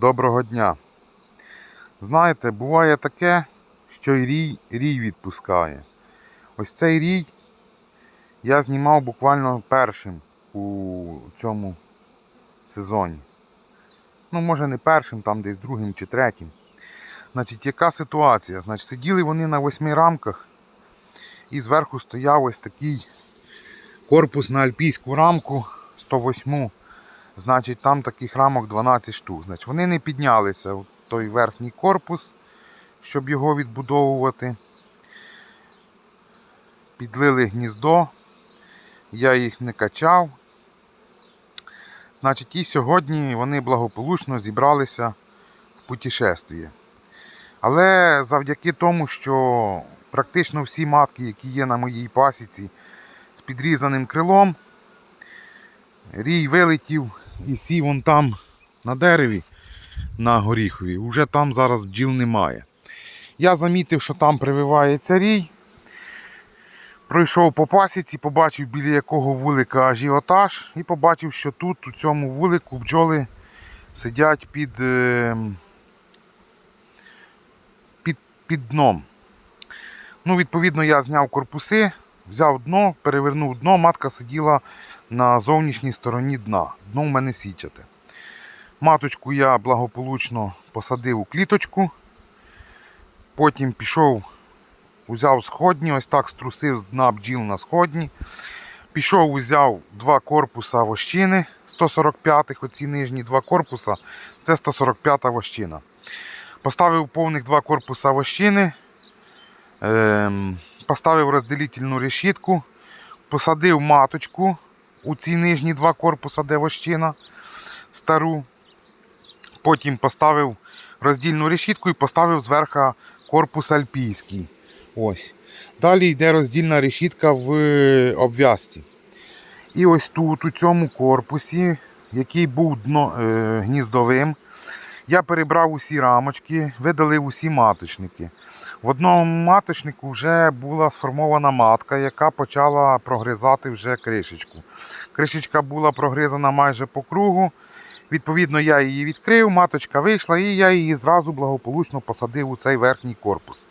Доброго дня. Знаєте, буває таке, що й рій, рій відпускає. Ось цей рій я знімав буквально першим у цьому сезоні. Ну, може не першим, там десь другим чи третім. Значить, яка ситуація? Значить, сиділи вони на восьми рамках і зверху стояв ось такий корпус на альпійську рамку 108. Значить, там таких рамок 12 штук. Значить, вони не піднялися в той верхній корпус, щоб його відбудовувати. Підлили гніздо. Я їх не качав. Значить, і сьогодні вони благополучно зібралися в путешествие. Але завдяки тому, що практично всі матки, які є на моїй пасіці з підрізаним крилом, рій вилетів і сів вон там на дереві на горіхові. Уже там зараз бджіл немає. Я замітив, що там прививається рій. Пройшов по пасіці, побачив біля якого вулика ажіотаж і побачив, що тут у цьому вулику бджоли сидять під, е, під, під дном. Ну, відповідно, я зняв корпуси, взяв дно, перевернув дно, матка сиділа на зовнішній стороні дна. Дно в мене січате. Маточку я благополучно посадив у кліточку. Потім пішов, взяв сходні, ось так струсив з дна бджіл на сходні. Пішов, взяв два корпуса вощини 145-х, оці нижні два корпуса, це 145-та вощина. Поставив повних два корпуса вощини, ем, поставив розділительну решітку, посадив маточку у ці нижні два корпуса, де вощина стару. Потім поставив роздільну решітку і поставив зверху корпус альпійський. Ось. Далі йде роздільна решітка в е, обв'язці. І ось тут, у цьому корпусі, який був дно, е, гніздовим, я перебрав усі рамочки, видалив усі маточники. В одному маточнику вже була сформована матка, яка почала прогризати вже кришечку. Кришечка була прогризана майже по кругу. Відповідно, я її відкрив, маточка вийшла, і я її зразу благополучно посадив у цей верхній корпус.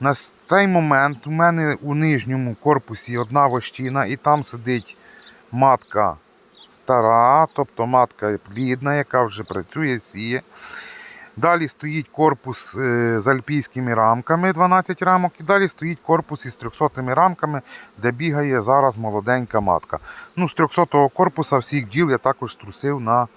На цей момент у мене у нижньому корпусі одна вощина, і там сидить матка стара, тобто матка плідна, яка вже працює, сіє. Далі стоїть корпус е, з альпійськими рамками, 12 рамок, і далі стоїть корпус із 300 рамками, де бігає зараз молоденька матка. Ну, З 300 корпуса всіх діл я також струсив на